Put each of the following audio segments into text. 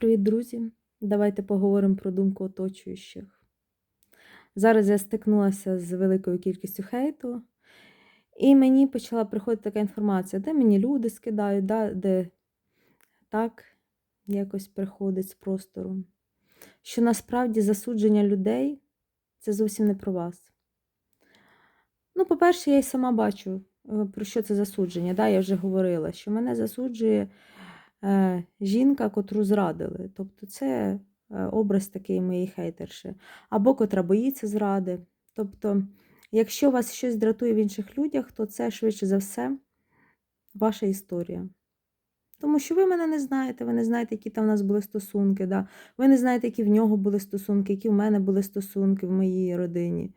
Привіт, друзі! Давайте поговоримо про думку оточуючих. Зараз я стикнулася з великою кількістю хейту, і мені почала приходити така інформація, де мені люди скидають, да, де так якось приходить з простору. Що насправді засудження людей це зовсім не про вас. Ну, по-перше, я й сама бачу, е, про що це засудження. Да, Я вже говорила, що мене засуджує жінка, котру зрадили. Тобто це е, образ такий моєї хейтерші. Або котра боїться зради. Тобто, якщо вас щось дратує в інших людях, то це швидше за все ваша історія. Тому що ви мене не знаєте, ви не знаєте, які там в нас були стосунки. Да? Ви не знаєте, які в нього були стосунки, які в мене були стосунки в моїй родині.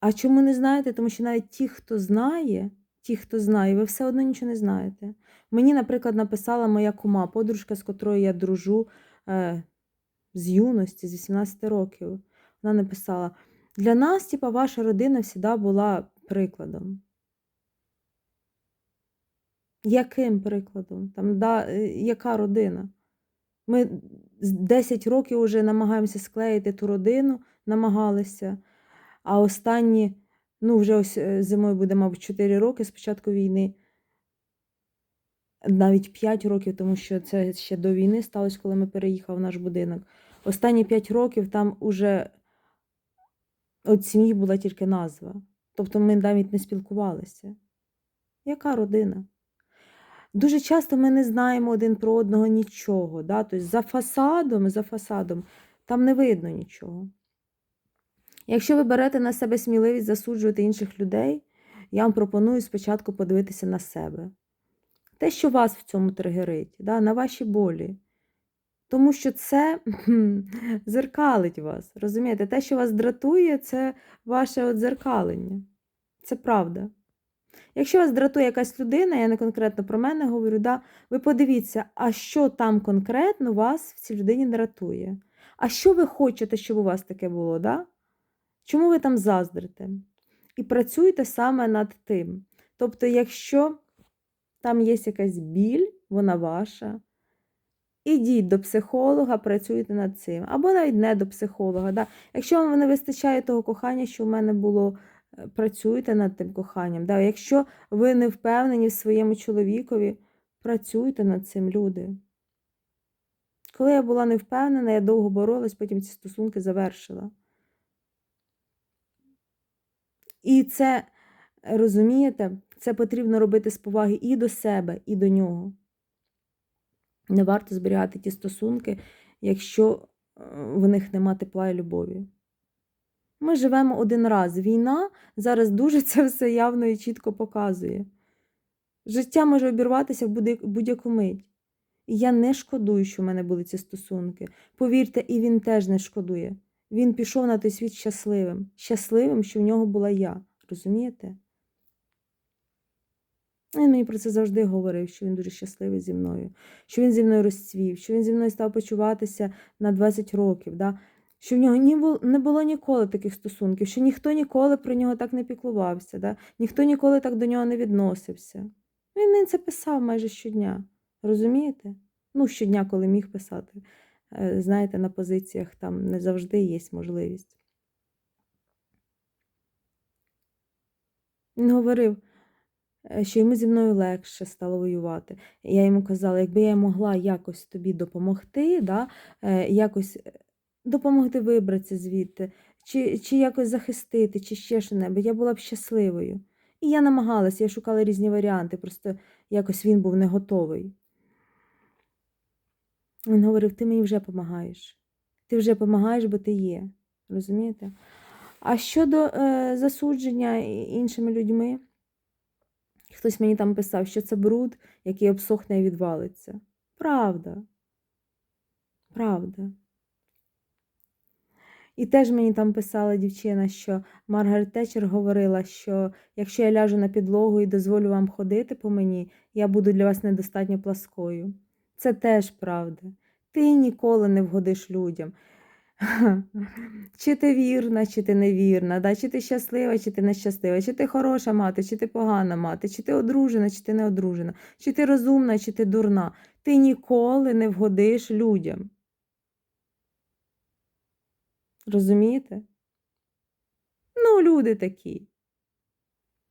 А чому не знаєте? Тому що навіть ті, хто знає, ті, хто знає, ви все одно нічого не знаєте. Мені, наприклад, написала моя кума, подружка, з котрою я дружу е, з юності, з 18 років. Вона написала: для нас, типа, ваша родина завжди була прикладом. Яким прикладом? Там, да, е, Яка родина? Ми 10 років вже намагаємося склеїти ту родину, намагалися. А останні, ну, вже ось е, зимою буде, мабуть, 4 роки з початку війни, навіть 5 років, тому що це ще до війни сталося, коли ми переїхали в наш будинок. Останні 5 років там уже от сім'ї була тільки назва. Тобто ми навіть не спілкувалися. Яка родина? Дуже часто ми не знаємо один про одного нічого. Да? Тобто за фасадом, за фасадом там не видно нічого. Якщо ви берете на себе сміливість засуджувати інших людей, я вам пропоную спочатку подивитися на себе. Те, що вас в цьому тригерить, да, на ваші болі. Тому що це зеркалить вас. Розумієте, те, що вас дратує, це ваше от зеркалення. Це правда. Якщо вас дратує якась людина, я не конкретно про мене говорю, да, ви подивіться, а що там конкретно вас в цій людині дратує. А що ви хочете, щоб у вас таке було? Да? Чому ви там заздрите? І працюйте саме над тим. Тобто, якщо там є якась біль, вона ваша, ідіть до психолога, працюйте над цим. Або навіть не до психолога. Да? Якщо вам не вистачає того кохання, що в мене було, е, працюйте над тим коханням. Да? Якщо ви не впевнені в своєму чоловікові, працюйте над цим, люди. Коли я була не впевнена, я довго боролась, потім ці стосунки завершила. І це, розумієте, це потрібно робити з поваги і до себе, і до нього. Не варто зберігати ті стосунки, якщо е, в них нема тепла і любові. Ми живемо один раз. Війна зараз дуже це все явно і чітко показує. Життя може обірватися в будь-яку мить. І я не шкодую, що в мене були ці стосунки. Повірте, і він теж не шкодує. Він пішов на той світ щасливим. Щасливим, що в нього була я. Розумієте? Він мені про це завжди говорив, що він дуже щасливий зі мною, що він зі мною розцвів, що він зі мною став почуватися на 20 років, да? що в нього не було ніколи таких стосунків, що ніхто ніколи про нього так не піклувався, да? ніхто ніколи так до нього не відносився. Він мені це писав майже щодня. Розумієте? Ну, щодня, коли міг писати. Е, знаєте, на позиціях там не завжди є можливість. Він говорив, е, що йому зі мною легше стало воювати. Я йому казала, якби я могла якось тобі допомогти, да, е, якось допомогти вибратися звідти, чи чи якось захистити, чи ще що небудь, я була б щасливою. І я намагалася, я шукала різні варіанти, просто якось він був не готовий. Він говорив: ти мені вже допомагаєш. Ти вже допомагаєш, бо ти є. Розумієте? А щодо е, засудження іншими людьми, хтось мені там писав, що це бруд, який обсохне і відвалиться. Правда. Правда. І теж мені там писала дівчина, що Маргарет Тетчер говорила, що якщо я ляжу на підлогу і дозволю вам ходити по мені, я буду для вас недостатньо пласкою. Це теж правда. Ти ніколи не вгодиш людям. Чи ти вірна, чи ти невірна, да? чи ти щаслива, чи ти нещаслива, чи ти хороша мати, чи ти погана мати, чи ти одружена, чи ти не одружена, чи ти розумна, чи ти дурна. ти ніколи не вгодиш людям. Розумієте? Ну, люди такі.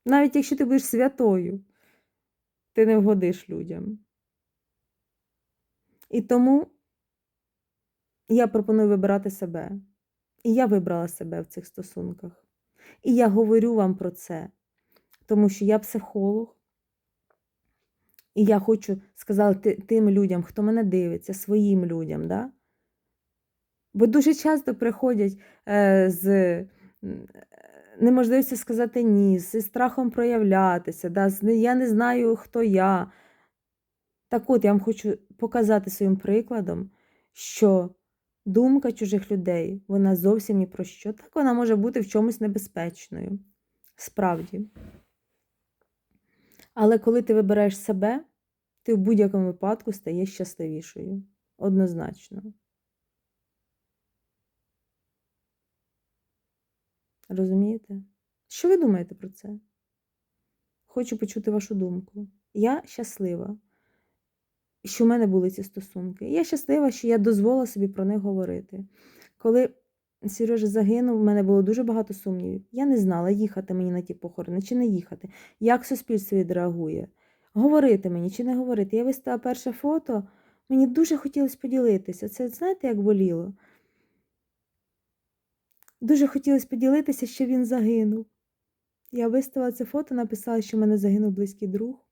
Навіть якщо ти будеш святою, ти не вгодиш людям. І тому я пропоную вибирати себе. І я вибрала себе в цих стосунках. І я говорю вам про це, тому що я психолог, і я хочу сказати тим людям, хто мене дивиться, своїм людям. Да? Бо дуже часто приходять е, з неможливістю сказати ні, зі страхом проявлятися. Да? Я не знаю, хто я. Так от, я вам хочу показати своїм прикладом, що думка чужих людей, вона зовсім ні про що. Так вона може бути в чомусь небезпечною. Справді. Але коли ти вибираєш себе, ти в будь-якому випадку стаєш щасливішою. Однозначно. Розумієте? Що ви думаєте про це? Хочу почути вашу думку. Я щаслива, що в мене були ці стосунки. Я щаслива, що я дозволила собі про них говорити. Коли Сережа загинув, в мене було дуже багато сумнівів. Я не знала, їхати мені на ті похорони чи не їхати, як суспільство відреагує. Говорити мені чи не говорити. Я виставила перше фото, мені дуже хотілося поділитися. Це знаєте, як боліло? Дуже хотілося поділитися, що він загинув. Я виставила це фото, написала, що в мене загинув близький друг.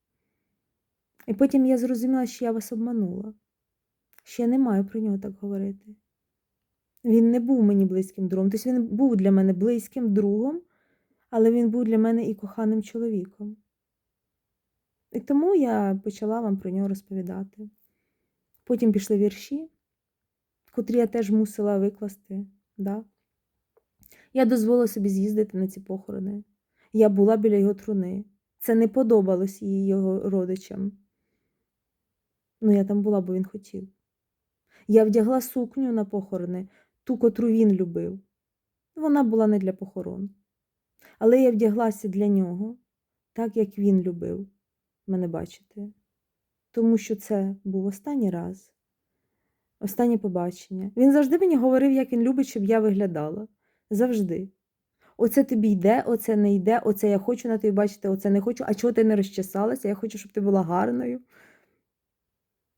І потім я зрозуміла, що я вас обманула, що я не маю про нього так говорити. Він не був мені близьким другом. Тобто він був для мене близьким другом, але він був для мене і коханим чоловіком. І тому я почала вам про нього розповідати. Потім пішли вірші, котрі я теж мусила викласти. Да? Я дозволила собі з'їздити на ці похорони. Я була біля його труни. Це не подобалось її його родичам. Ну, я там була, бо він хотів. Я вдягла сукню на похорони, ту, котру він любив. Вона була не для похорон. Але я вдяглася для нього, так як він любив мене бачити. Тому що це був останній раз, останнє побачення. Він завжди мені говорив, як він любить, щоб я виглядала. Завжди. Оце тобі йде, оце не йде, оце я хочу на тобі бачити, оце не хочу. А чого ти не розчесалася? Я хочу, щоб ти була гарною.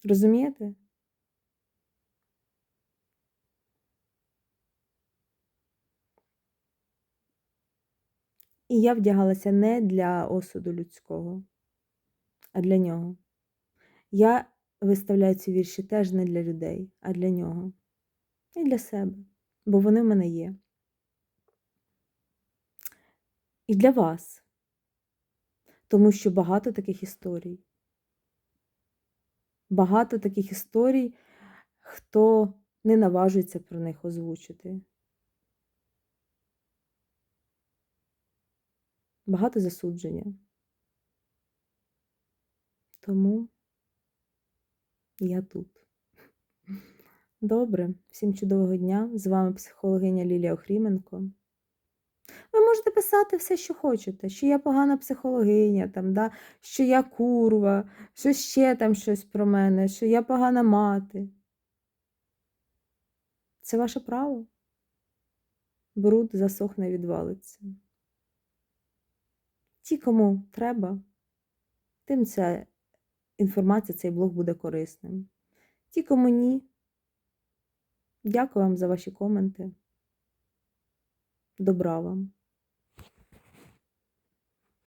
Розумієте? І я вдягалася не для осуду людського, а для нього. Я виставляю ці вірші теж не для людей, а для нього. І для себе, бо вони в мене є. І для вас. Тому що багато таких історій. Багато таких історій, хто не наважується про них озвучити. Багато засудження. Тому я тут. Добре, всім чудового дня. З вами психологиня Лілія Охріменко. Ви можете писати все, що хочете, що я погана психологиня, там, да, що я курва, що ще там щось про мене, що я погана мати. Це ваше право. Бруд засохне відвалиться. Ті, кому треба, тим ця інформація, цей блог буде корисним. Ті, кому ні, дякую вам за ваші коменти. Добра вам.